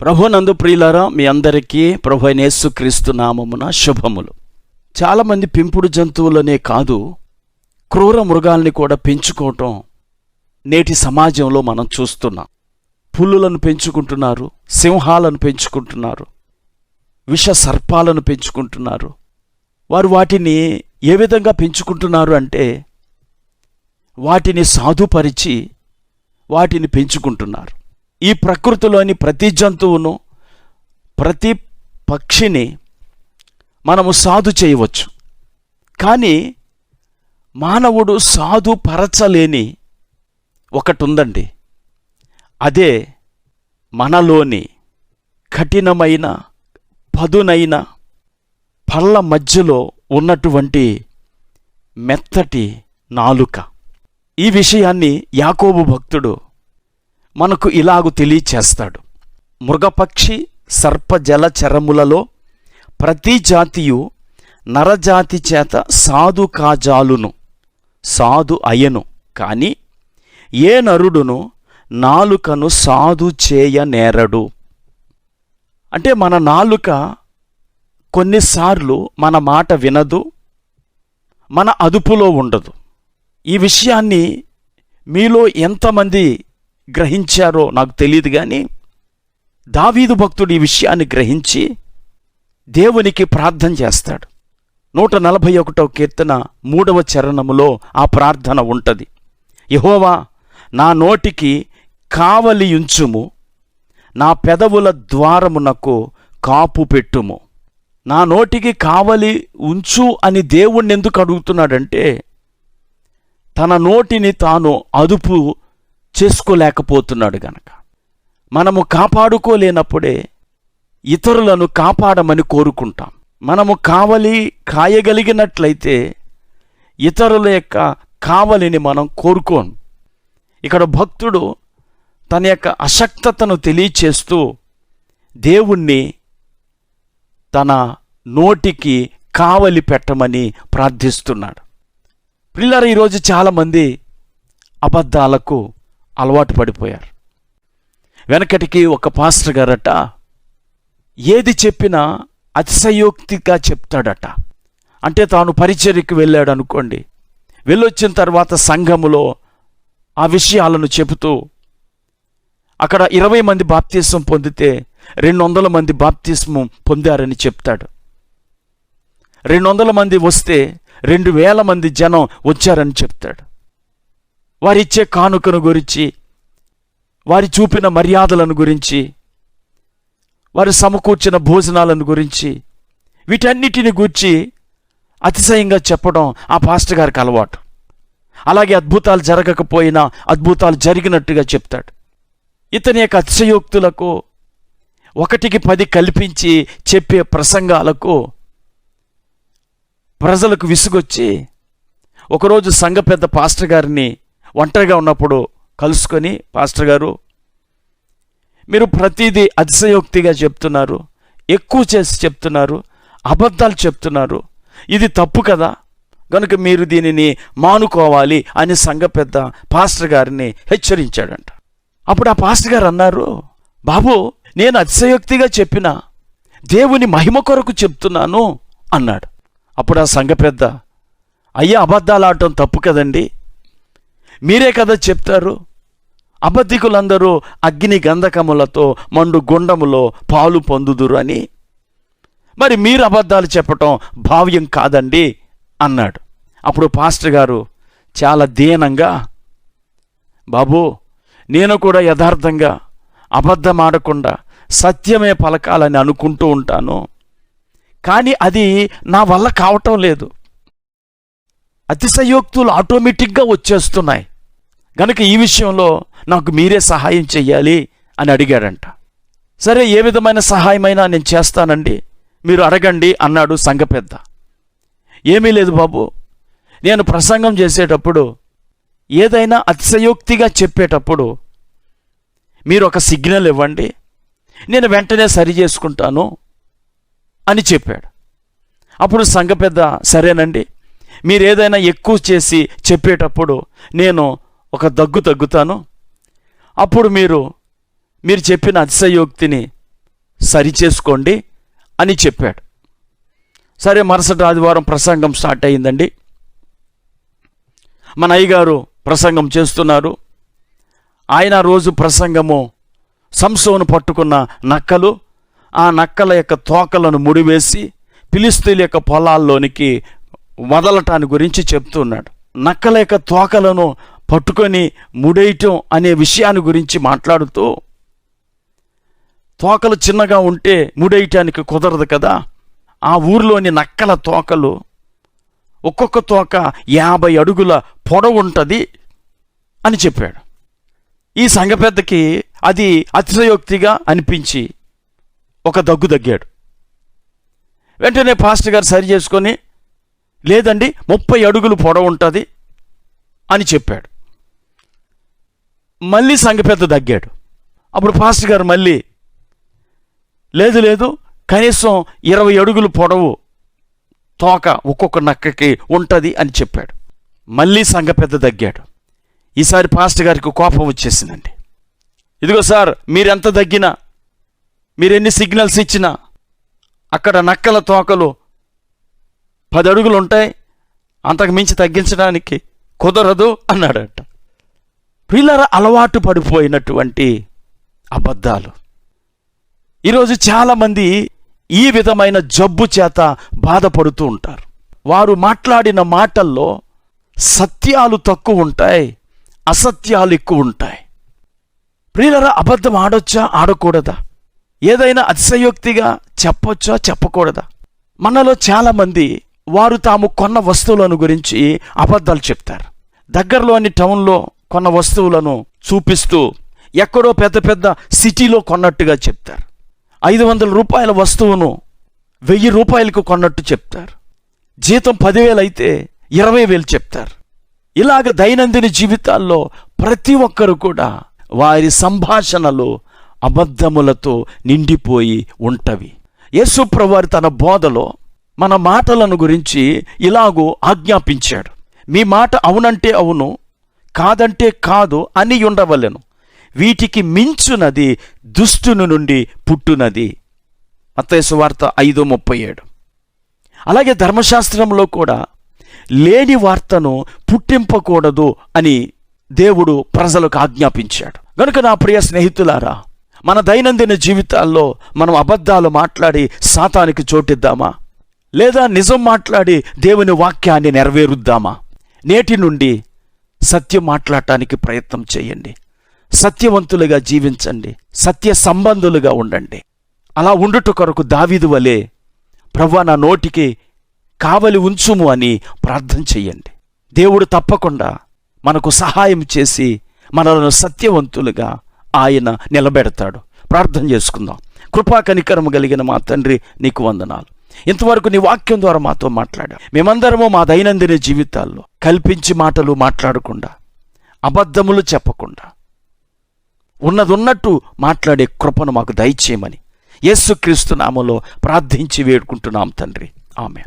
ప్రభునందు ప్రియులారా మీ అందరికీ ప్రభు అయిన యేసుక్రీస్తు నామమున శుభములు. చాలామంది పెంపుడు జంతువులనే కాదు క్రూర మృగాల్ని కూడా పెంచుకోవటం నేటి సమాజంలో మనం చూస్తున్నాం. పుల్లులను పెంచుకుంటున్నారు సింహాలను పెంచుకుంటున్నారు విష సర్పాలను పెంచుకుంటున్నారు. వారు వాటిని ఏ విధంగా పెంచుకుంటున్నారు అంటే వాటిని సాధుపరిచి వాటిని పెంచుకుంటున్నారు. ఈ ప్రకృతిలోని ప్రతి జంతువును ప్రతి పక్షిని మనము సాధు చేయవచ్చు. కానీ మానవుడు సాధు పరచలేని ఒకటి ఉందండి అదే మనలోని కఠినమైన పదునైన పళ్ళ మధ్యలో ఉన్నటువంటి మెత్తటి నాలుక. ఈ విషయాన్ని యాకోబు భక్తుడు మనకు ఇలాగు తెలియచేస్తాడు. మృగపక్షి సర్పజల చరములలో ప్రతి జాతియు నరజాతి చేత సాధు కాజాలును సాధు అయను కాని ఏ నరుడును నాలుకను సాధు చేయ నేరడు అంటే మన నాలుక కొన్నిసార్లు మన మాట వినదు మన అదుపులో ఉండదు. ఈ విషయాన్ని మీలో ఎంతమంది గ్రహించారో నాకు తెలియదు కానీ దావీదు భక్తుడు ఈ విషయాన్ని గ్రహించి దేవునికి ప్రార్థన చేస్తాడు. నూట నలభై ఒకటో కీర్తన మూడవ చరణములో ఆ ప్రార్థన ఉంటుంది. యహోవా నా నోటికి కావలియుంచుము నా పెదవుల ద్వారమునకు కాపు పెట్టుము. నా నోటికి కావలి ఉంచు అని దేవుణ్ణి ఎందుకు అడుగుతున్నాడంటే తన నోటిని తాను అదుపు చేసుకోలేకపోతున్నాడు గనక. మనము కాపాడుకోలేనప్పుడే ఇతరులను కాపాడమని కోరుకుంటాం. మనము కావలి కాయగలిగినట్లయితే ఇతరుల యొక్క కావలిని మనం కోరుకోం ఇక్కడ భక్తుడు తన యొక్క అశక్తతను తెలియచేస్తూ దేవుణ్ణి తన నోటికి కావలి పెట్టమని ప్రార్థిస్తున్నాడు. పిల్లర ఈరోజు చాలామంది అబద్ధాలకు అలవాటు పడిపోయారు. వెనకటికి ఒక పాస్టర్ గారట ఏది చెప్పినా అతిశయోక్తిగా చెప్తాడట. అంటే తాను పరిచర్యకి వెళ్ళాడు అనుకోండి వెళ్ళొచ్చిన తర్వాత సంఘములో ఆ విషయాలను చెబుతూ అక్కడ ఇరవై మంది బాప్తీసం పొందితే రెండు వందల మంది బాప్తీసం పొందారని చెప్తాడు. రెండు వందల మంది వస్తే రెండు వేల మంది జనం వచ్చారని చెప్తాడు. వారిచ్చే కానుకను గురించి వారి చూపిన మర్యాదలను గురించి వారు సమకూర్చిన భోజనాలను గురించి వీటన్నిటిని గూర్చి అతిశయంగా చెప్పడం ఆ పాస్టర్ గారికి అలవాటు. అలాగే అద్భుతాలు జరగకపోయినా అద్భుతాలు జరిగినట్టుగా చెప్తాడు. ఇతని యొక్క అతిశయోక్తులకు ఒకటికి పది కల్పించి చెప్పే ప్రసంగాలకు ప్రజలకు విసుగొచ్చి ఒకరోజు సంఘ పెద్ద పాస్టర్ గారిని ఒంటరిగా ఉన్నప్పుడు కలుసుకొని పాస్టర్ గారు మీరు ప్రతిదీ అతిశయోక్తిగా చెప్తున్నారు ఎక్కువ చేసి చెప్తున్నారు అబద్ధాలు చెప్తున్నారు. ఇది తప్పు కదా? కనుక మీరు దీనిని మానుకోవాలి అని సంఘ పెద్ద పాస్టర్ గారిని హెచ్చరించాడంట. అప్పుడు ఆ పాస్టర్ గారు అన్నారు బాబు నేను అతిశయోక్తిగా చెప్పిన దేవుని మహిమ కొరకు చెప్తున్నాను అన్నాడు. అప్పుడు ఆ సంఘ పెద్ద అయ్యే అబద్ధాలు ఆడటం తప్పు కదండి? మీరే కదా చెప్తారు? అబద్ధికులందరూ అగ్ని గంధకములతో మండు గుండములో పాలు పొందుదురు అని. మరి మీరు అబద్ధాలు చెప్పటం భావ్యం కాదండి అన్నాడు. అప్పుడు పాస్టర్ గారు చాలా దీనంగా బాబు నేను కూడా యథార్థంగా అబద్ధం ఆడకుండా సత్యమే పలకాలని అనుకుంటూ ఉంటాను. కానీ అది నా వల్ల కావటం లేదు. అతిశయోక్తులు ఆటోమేటిక్గా వచ్చేస్తున్నాయి. కనుక ఈ విషయంలో నాకు మీరే సహాయం చెయ్యాలి అని అడిగాడంట. సరే ఏ విధమైన సహాయమైనా నేను చేస్తానండి. మీరు అడగండి అన్నాడు సంఘ పెద్ద. ఏమీ లేదు బాబు. నేను ప్రసంగం చేసేటప్పుడు ఏదైనా అతిశయోక్తిగా చెప్పేటప్పుడు మీరు ఒక సిగ్నల్ ఇవ్వండి. నేను వెంటనే సరి చేసుకుంటాను అని చెప్పాడు. అప్పుడు సంఘ పెద్ద సరేనండి. మీరు ఏదైనా ఎక్కువ చేసి చెప్పేటప్పుడు నేను ఒక దగ్గు తగ్గుతాను. అప్పుడు మీరు మీరు చెప్పిన అతిశయోక్తిని సరిచేసుకోండి అని చెప్పాడు. సరే మరుసటి ఆదివారం ప్రసంగం స్టార్ట్ అయిందండి మన అయ్యగారు ప్రసంగం చేస్తున్నారు. ఆయన రోజు ప్రసంగము సంసోను పట్టుకున్న నక్కలు ఆ నక్కల యొక్క తోకలను ముడివేసి పిలిస్తీల యొక్క పొలాల్లోనికి వదలటాన్ని గురించి చెప్తున్నాడు. నక్కలేక తోకలను పట్టుకొని ముడేయటం అనే విషయాన్ని గురించి మాట్లాడుతూ తోకలు చిన్నగా ఉంటే ముడేయటానికి కుదరదు కదా. ఆ ఊర్లోని నక్కల తోకలు ఒక్కొక్క తోక యాభై అడుగుల పొడవు ఉంటుంది అని చెప్పాడు. ఈ సంఘ పెద్దకి అది అతిశయోక్తిగా అనిపించి ఒక దగ్గు దగ్గాడు వెంటనే పాస్టర్ గారు సరి చేసుకొని లేదండి ముప్పై అడుగులు పొడవు ఉంటుంది అని చెప్పాడు. మళ్ళీ సంఘ పెద్ద తగ్గాడు. అప్పుడు పాస్టర్ గారు మళ్ళీ లేదు లేదు కనీసం ఇరవై అడుగులు పొడవు తోక ఒక్కొక్క నక్కకి ఉంటుంది అని చెప్పాడు. మళ్ళీ సంఘ పెద్ద తగ్గాడు. ఈసారి పాస్టర్ గారికి కోపం వచ్చేసిందండి. ఇదిగో సార్ మీరెంత తగ్గినా మీరెన్ని సిగ్నల్స్ ఇచ్చినా అక్కడ నక్కల తోకలు పది అడుగులు ఉంటాయి అంతకు మించి తగ్గించడానికి కుదరదు అన్నాడట. పిల్లల అలవాటు పడిపోయినటువంటి అబద్ధాలు. ఈరోజు చాలామంది ఈ విధమైన జబ్బు చేత బాధపడుతూ ఉంటారు. వారు మాట్లాడిన మాటల్లో సత్యాలు తక్కువ ఉంటాయి అసత్యాలు ఎక్కువ ఉంటాయి. ప్రియులరా అబద్ధం ఆడొచ్చా ఆడకూడదా? ఏదైనా అతిశయోక్తిగా చెప్పొచ్చా చెప్పకూడదా? మనలో చాలామంది వారు తాము కొన్న వస్తువులను గురించి అబద్ధాలు చెప్తారు. దగ్గరలోని టౌన్లో కొన్న వస్తువులను చూపిస్తూ ఎక్కడో పెద్ద పెద్ద సిటీలో కొన్నట్టుగా చెప్తారు. ఐదు వందల రూపాయల వస్తువును వెయ్యి రూపాయలకు కొన్నట్టు చెప్తారు. జీతం పదివేలు అయితే ఇరవై వేలు చెప్తారు. ఇలాగ దైనందిన జీవితాల్లో ప్రతి ఒక్కరు కూడా వారి సంభాషణలు అబద్ధములతో నిండిపోయి ఉంటవి. యేసుప్రవారి తన బోధలో మన మాటలను గురించి ఇలాగూ ఆజ్ఞాపించాడు. మీ మాట అవునంటే అవును కాదంటే కాదు అని ఉండవలెను. వీటికి మించునది దుష్టుని నుండి పుట్టునది. మత్తయి వార్త ఐదు ముప్పై ఏడు. అలాగే ధర్మశాస్త్రంలో కూడా లేని వార్తను పుట్టింపకూడదు అని దేవుడు ప్రజలకు ఆజ్ఞాపించాడు. గనుక నా ప్రియ స్నేహితులారా మన దైనందిన జీవితాల్లో మనం అబద్ధాలు మాట్లాడి సాతానికి చోటిద్దామా? లేదా నిజం మాట్లాడి దేవుని వాక్యాన్ని నెరవేరుద్దామా? నేటి నుండి సత్యం మాట్లాడటానికి ప్రయత్నం చేయండి. సత్యవంతులుగా జీవించండి. సత్య సంబంధులుగా ఉండండి. అలా ఉండుట కొరకు దావీదు వలె ప్రవ్వా నా నోటికి కావలి ఉంచుము అని ప్రార్థన చెయ్యండి దేవుడు తప్పకుండా మనకు సహాయం చేసి మనలను సత్యవంతులుగా ఆయన నిలబెడతాడు. ప్రార్థన చేసుకుందాం. కృపా కనికరము కలిగిన మా తండ్రి నీకు వందనాలు. ఇంతవరకు నీ వాక్యం ద్వారా మాతో మాట్లాడా. మేమందరము మా దైనందిన జీవితాల్లో కల్పించి మాటలు మాట్లాడకుండా అబద్ధములు చెప్పకుండా ఉన్నదున్నట్టు మాట్లాడే కృపను మాకు దయచేయమని యేసుక్రీస్తు నామలో ప్రార్థించి వేడుకుంటున్నాం తండ్రి. ఆమె